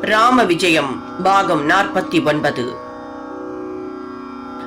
ராம விஜயம் பாகம் நாற்பத்தி ஒன்பது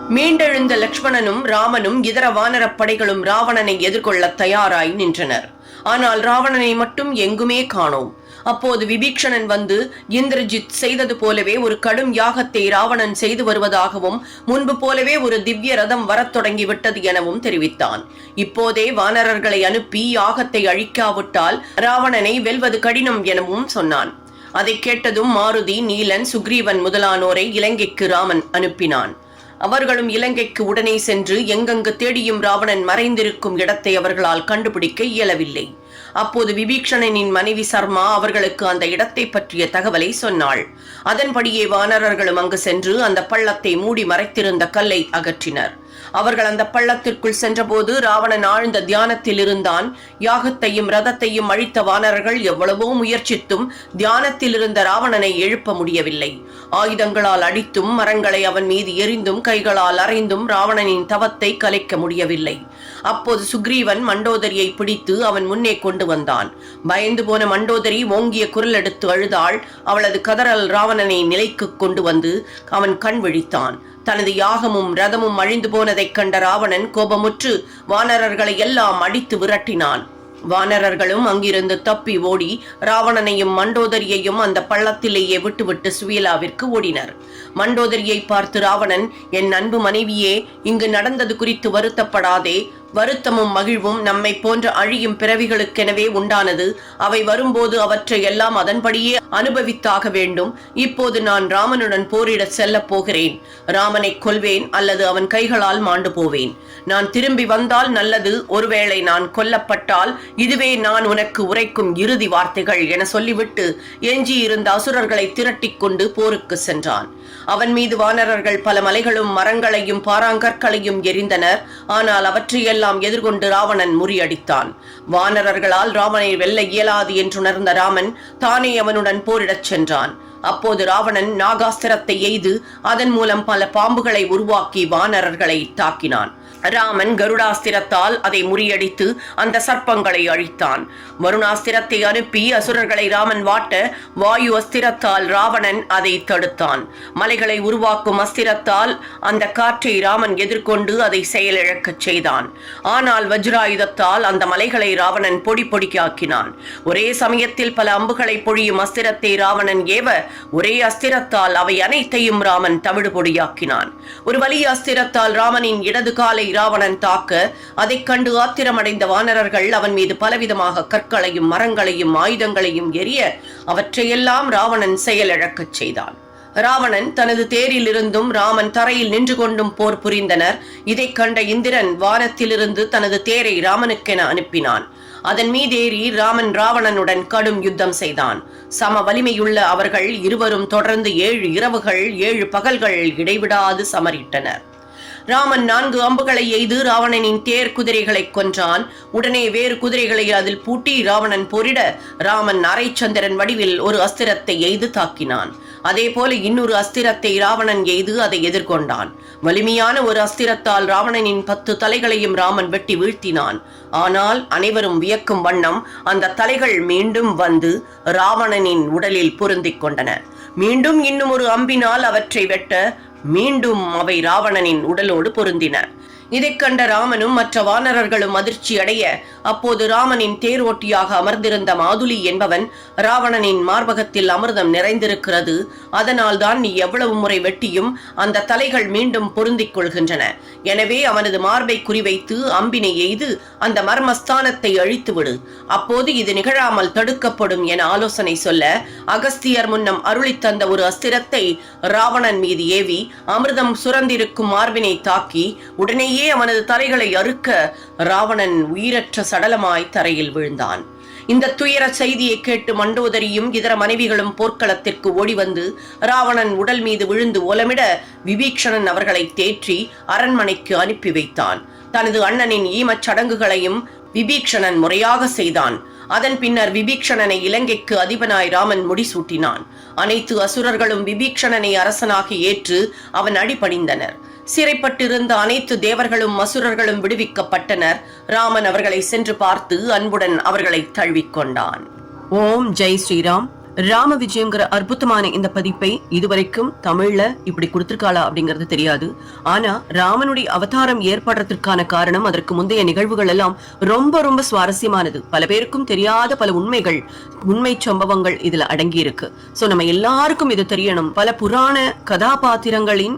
மீண்டெழுந்த லக்ஷ்மணனும் ராமனும் இதர வானரப் படைகளும் ராவணனை எதிர்கொள்ள தயாராய் நின்றனர். ஆனால் ராவணனை மட்டும் எங்குமே காணோம். அப்போது விபீக்ஷணன் வந்து இந்திரஜித் செய்தது போலவே ஒரு கடும் யாகத்தை ராவணன் செய்து வருவதாகவும் முன்பு போலவே ஒரு திவ்ய ரதம் வரத் தொடங்கிவிட்டது எனவும் தெரிவித்தான். இப்போதே வானரர்களை அனுப்பி யாகத்தை அழிக்காவிட்டால் ராவணனை வெல்வது கடினம் எனவும் சொன்னான். அதை கேட்டதும் மாருதி நீலன் சுக்ரீவன் முதலானோரை இலங்கைக்கு ராமன் அனுப்பினான். அவர்களும் இலங்கைக்கு உடனே சென்று எங்கெங்கு தேடியும் ராவணன் மறைந்திருக்கும் இடத்தை அவர்களால் கண்டுபிடிக்க இயலவில்லை. அப்போது விபீஷணனின் மனைவி சர்மா அவர்களுக்கு அந்த இடத்தை பற்றிய தகவலை சொன்னாள். அதன்படியே வானரர்களும் அங்கு சென்று அந்த பள்ளத்தை மூடி மறைத்திருந்த கல்லை அகற்றினர். அவர்கள் அந்த பள்ளத்திற்குள் சென்றபோது ராவணன் ஆழ்ந்த தியானத்தில் இருந்தான் யாகத்தையும் ரதத்தையும் அழித்த வானரர்கள் எவ்வளவோ முயற்சித்தும் தியானத்தில் இருந்த ராவணனை எழுப்ப முடியவில்லை. ஆயுதங்களால் அடித்தும் மரங்களை அவன் மீது எரிந்தும் கைகளால் அறைந்தும் ராவணனின் தவத்தை கலைக்க முடியவில்லை. அப்போது சுக்ரீவன் மண்டோதரியை பிடித்து அவன் முன்னே கொண்டு வந்தான். பயந்து போன மண்டோதரி ஓங்கிய குரல் எடுத்து அழுதாள். அவளது கதறல் ராவணனை நிலைக்கு கொண்டு வந்து அவன் கண் விழித்தான். தனது யாகமும் ரதமும் அழிந்து போனதைக் கண்ட ராவணன் கோபமுற்று வானரர்களை எல்லாம் அடித்து விரட்டினான். வானரர்களும் அங்கிருந்து தப்பி ஓடி ராவணனையும் மண்டோதரியையும் அந்த பள்ளத்திலேயே விட்டுவிட்டு சுயலாவிற்கு ஓடினர். மண்டோதரியை பார்த்து ராவணன் என் அன்பு மனைவியே இங்கு நடந்தது குறித்து வருத்தப்படாதே. வருத்தமும் மகிழ்வும் நம்மை போன்ற அழியும் பிறவிகளுக்கெனவே உண்டானது. அவை வரும்போது அவற்றை எல்லாம் அதன்படியே அனுபவித்தாக வேண்டும். இப்போது நான் ராமனுடன் போரிட செல்லப் போகிறேன். ராமனை கொல்வேன் அல்லது அவன் கைகளால் மாண்டு போவேன். நான் திரும்பி வந்தால் நல்லது. ஒருவேளை நான் கொல்லப்பட்டால் இதுவே நான் உனக்கு உரைக்கும் இறுதி வார்த்தைகள் என சொல்லிவிட்டு எஞ்சியிருந்த அசுரர்களை திரட்டிக் கொண்டு போருக்கு சென்றான். அவன் மீது வானரர்கள் பல மலைகளும் மரங்களையும் பாறாங்கற்களையும் எரிந்தனர். ஆனால் அவற்றையெல்லாம் எதிர்கொண்டு ராவணன் முறியடித்தான். வானரர்களால் ராவனை வெல்ல இயலாது என்றுணர்ந்த ராமன் தானே அவனுடன் போரிடச் சென்றான். அப்போது ராவணன் நாகாஸ்திரத்தை எய்து அதன் மூலம் பல பாம்புகளை உருவாக்கி வானரர்களை தாக்கினான். ராமன் கருடாஸ்திரத்தால் அதை முறியடித்து அந்த சர்ப்பங்களை அழித்தான். வருணாஸ்திரத்தை அனுப்பி அசுரர்களை ராமன் வாட்ட வாயு அஸ்திரத்தால் ராவணன் அதை தடுத்தான். மலைகளை உருவாக்கும் அஸ்திரத்தால் அந்த காற்றை ராமன் எதிர்கொண்டு அதை செயலிழக்கச் செய்தான். ஆனால் வஜ்ராயுதத்தால் அந்த மலைகளை ராவணன் பொடி பொடிக்காக்கினான். ஒரே சமயத்தில் பல அம்புகளை பொழியும் அஸ்திரத்தை ராவணன் ஏவ ஒரே அஸ்திரத்தால் அவை அனைத்தையும் ராமன் தவிடு பொடியாக்கினான் ஒரு வலிய அஸ்திரத்தால் ராமனின் இடது காலை ராவணன் தாக்க அதைக் கண்டு ஆத்திரமடைந்த வானரர்கள் அவன் மீது பலவிதமாக கற்களையும் மரங்களையும் ஆயுதங்களையும் எரிய அவற்றையெல்லாம் ராவணன் செயலிழக்கச் செய்தான். ராவணன் தனது தேரில் இருந்தும் ராமன் தரையில் நின்று கொண்டும் போர் புரிந்தனர். இதைக் கண்ட இந்திரன் வானத்திலிருந்து தனது தேரை ராமனுக்கென அனுப்பினான். அதன் மீதேறி ராமன் ராவணனுடன் கடும் யுத்தம் செய்தான். சம வலிமையுள்ள அவர்கள் இருவரும் தொடர்ந்து ஏழு இரவுகள் ஏழு பகல்கள் இடைவிடாது சமரிட்டனர். ராமன் நான்கு அம்புகளை எய்து ராவணனின் தேர் குதிரைகளை கொன்றான். உடனே வேறு குதிரைகளை அதில் பூட்டி ராவணன் போரிட ராமன் அரைச்சந்திரன் வடிவில் ஒரு அஸ்திரத்தை எய்து தாக்கினான். அதே போல இன்னொரு அஸ்திரத்தை ராவணன் எய்து அதை எதிர்கொண்டான். வலிமையான ஒரு அஸ்திரத்தால் ராவணனின் பத்து தலைகளையும் ராமன் வெட்டி வீழ்த்தினான். ஆனால் அனைவரும் வியக்கும் வண்ணம் அந்த தலைகள் மீண்டும் வந்து ராவணனின் உடலில் பொருந்திக் கொண்டன. மீண்டும் இன்னும் ஒரு அம்பினால் அவற்றை வெட்ட மீண்டும் அவை ராவணனின் உடலோடு பொருந்தின. இதைக் கண்ட ராமனும் மற்ற வானரர்களும் அதிர்ச்சி அடைய அப்போது ராமனின் தேர் ஓட்டியாக அமர்ந்திருந்த மாதுலி என்பவன் ராவணனின் மார்பகத்தில் அமிர்தம் நிறைந்திருக்கிறது. அதனால் தான் நீ எவ்வளவு முறை வெட்டியும் அந்த தலைகள் மீண்டும் பொருந்திக் கொள்கின்றன. எனவே அவனது மார்பை குறிவைத்து அம்பினை எய்து அந்த மர்மஸ்தானத்தை அழித்துவிடு. அப்போது இது நிகழாமல் தடுக்கப்படும் என ஆலோசனை சொல்ல அகஸ்தியர் முன்னம் அருளித்தந்த ஒரு அஸ்திரத்தை ராவணன் மீது ஏவி அமிர்தம் சுரந்திருக்கும் மார்பினை தாக்கி உடனேயே அப்படியே அவனது தலைகளை அறுக்க ராவணன் உயிரற்ற சடலமாய் தரையில் விழுந்தான். இந்த துயர செய்தியை கேட்டு மண்டோதரியும் இதர மனைவிகளும் போர்க்களத்திற்கு ஓடி வந்து ராவணன் உடல் மீது விழுந்து ஓலமிட விபீக்ஷணன் அவர்களை தேற்றி அரண்மனைக்கு அனுப்பி வைத்தான். தனது அண்ணனின் ஈமச் சடங்குகளையும் விபீக்ஷணன் முறையாக செய்தான். அதன் பின்னர் விபீக்ஷணனை இலங்கைக்கு அதிபனாய் ராமன் முடிசூட்டினான். அனைத்து அசுரர்களும் விபீக்ஷணனை அரசனாக ஏற்று அவன் அடிபணிந்தனர். சிறைப்பட்டிருந்த அனைத்து தேவர்களும் அசுரர்களும் விடுவிக்கப்பட்டனர். ராமன் அவர்களை சென்று பார்த்து அன்புடன் அவர்களை தழுவிக்கொண்டான். ஓம் ஜெய் ஸ்ரீராம். ராம விஜயங்கிற அற்புதமான இந்த பதிப்பை இதுவரைக்கும் தமிழ்ல இப்படி கொடுத்திருக்காளா அப்படிங்கிறது தெரியாது. ஆனா ராமனுடைய அவதாரம் ஏற்படுறதுக்கான காரணம் அதற்கு முந்தைய நிகழ்வுகள் எல்லாம் ரொம்ப ரொம்ப சுவாரஸ்யமானது. பல பேருக்கும் தெரியாத பல உண்மைகள் உண்மை சம்பவங்கள் இதுல அடங்கி இருக்கு சோ நம்ம எல்லாருக்கும் இது தெரியணும். பல புராண கதாபாத்திரங்களின்